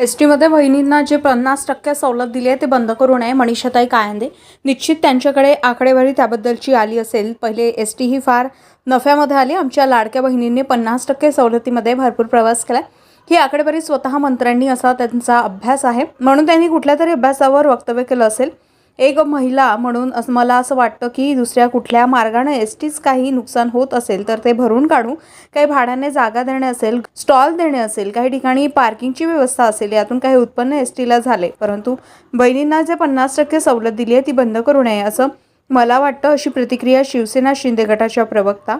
S टीमध्ये बहिणींना जे पन्नास टक्के सवलत दिली आहे ते बंद करू नये. मनीषाताई कायंदे. निश्चित त्यांच्याकडे आकडेवारी त्याबद्दलची आली असेल. पहिले एस टी ही फार नफ्यामध्ये आली. आमच्या लाडक्या बहिणींनी पन्नास टक्के सवलतीमध्ये भरपूर प्रवास केला ही आकडेवारी स्वतः मंत्र्यांनी असा त्यांचा अभ्यास आहे. म्हणून त्यांनी कुठल्या तरी अभ्यासावर वक्तव्य केलं असेल. एक महिला म्हणून असं मला असं वाटतं की दुसऱ्या कुठल्या मार्गाने एस टीच काही नुकसान होत असेल तर ते भरून काढू काही भाड्याने जागा देणे असेल स्टॉल देणे असेल काही ठिकाणी पार्किंगची व्यवस्था असेल यातून काही उत्पन्न एस टीला झाले. परंतु बहिणींना जे पन्नास टक्के सवलत दिली आहे ती बंद करू नये असं मला वाटतं अशी प्रतिक्रिया शिवसेना शिंदे गटाच्या प्रवक्ता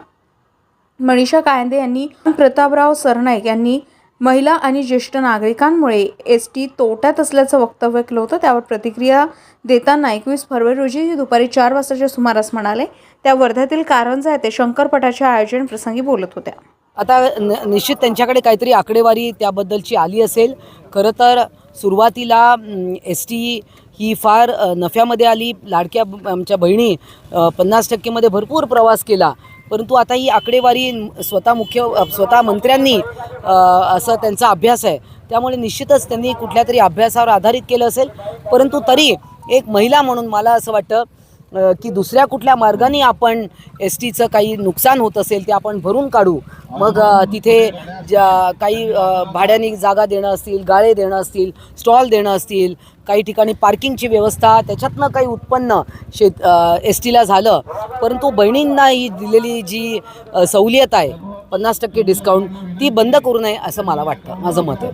मनीषा कायंदे यांनी. प्रतापराव सरनाईक यांनी महिला आणि ज्येष्ठ नागरिकांमुळे एस टी तोट्यात असल्याचं वक्तव्य केलं होतं. त्यावर प्रतिक्रिया देताना एकवीस फरवरी रोजी दुपारी चार वाजताच्या सुमारास म्हणाले त्या वर्ध्यातील कारंजा येथे शंकरपटाच्या आयोजन प्रसंगी बोलत होत्या. आता न निश्चित त्यांच्याकडे काहीतरी आकडेवारी त्याबद्दलची आली असेल. खरं तर सुरुवातीला एस टी ही फार नफ्यामध्ये आली. लाडक्या आमच्या बहिणी पन्नास टक्केमध्ये भरपूर प्रवास केला. परंतु आता ही आकडेवारी स्वतः मुख्य स्वतः मंत्र्यांनी असं त्यांचा अभ्यास आहे. त्यामुळे निश्चितच त्यांनी कुठल्या तरी अभ्यासावर आधारित केलं असेल. परंतु तरी एक महिला म्हणून मला असं वाटतं की दुसऱ्या कुठल्या मार्गाने आपण एस टीचं काही नुकसान होत असेल ते आपण भरून काढू. मग तिथे ज्या काही भाड्याने जागा देणं असतील गाळे देणं असतील स्टॉल देणं असतील काही ठिकाणी पार्किंगची व्यवस्था त्याच्यातनं काही उत्पन्न शेत एस टीला झालं. परंतु बहिणींना ही दिलेली जी सवलियत आहे पन्नास टक्के डिस्काउंट ती बंद करू नये असं मला वाटतं माझं मत आहे.